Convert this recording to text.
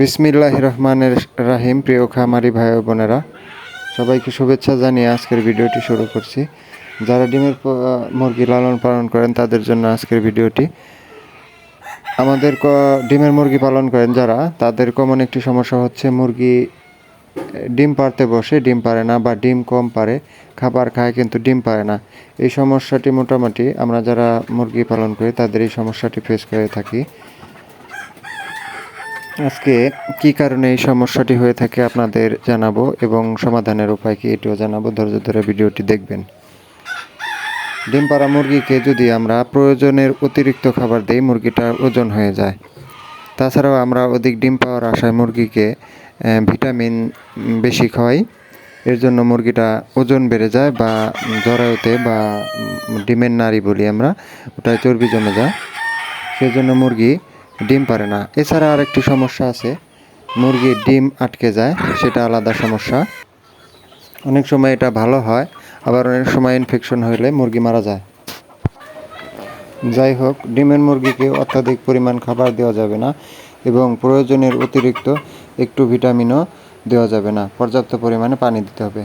বিসমিল্লাহ রহমানের রাহিম, প্রিয় খামারি ভাই বোনেরা। সবাইকে শুভেচ্ছা জানিয়ে আজকের ভিডিওটি শুরু করছি। যারা ডিমের মুরগি লালন পালন করেন, তাদের জন্য আজকের ভিডিওটি। আমাদের ডিমের মুরগি পালন করেন যারা, তাদের কমন একটি সমস্যা হচ্ছে মুরগি, ডিম পারতে বসে, ডিম পারে না বা ডিম কম পারে খাবার খায় কিন্তু ডিম পারে না। এই সমস্যাটি মোটামুটি আমরা যারা মুরগি পালন করি, তাদের এই সমস্যাটি ফেস করে থাকি। আজকে কি কারণে এই সমস্যাটি হয়ে থাকে আপনাদের জানাব এবং সমাধানের উপায় কি এটিও জানাব। ধৈর্য ধরে ভিডিওটি দেখবেন। ডিম পাড়া মুরগিকে যদি আমরা প্রয়োজনের অতিরিক্ত খাবার দিই, মুরগিটার ওজন হয়ে যায়। তাছাড়াও আমরা অধিক ডিম পাওয়ার আশায় মুরগিকে ভিটামিন বেশি খাওয়াই। এর জন্য মুরগিটা ওজন বেড়ে যায় বা জরায়ুতে বা ডিমের নাড়ি বলি আমরা, ওটায় চর্বি জমে যায়। সেজন্য মুরগি ডিম পারে না। এছাড়া আরেকটি সমস্যা আছে, মুরগির ডিম আটকে যায়, সেটা আলাদা সমস্যা। অনেক সময় এটা ভালো হয়, আবার অনেক সময় ইনফেকশন হলে মুরগি মারা যায়। যাই হোক, ডিমের মুরগিকে অত্যাধিক পরিমাণ খাবার দেওয়া যাবে না এবং প্রয়োজনের অতিরিক্ত একটু ভিটামিনও দেওয়া যাবে না। পর্যাপ্ত পরিমাণে পানি দিতে হবে।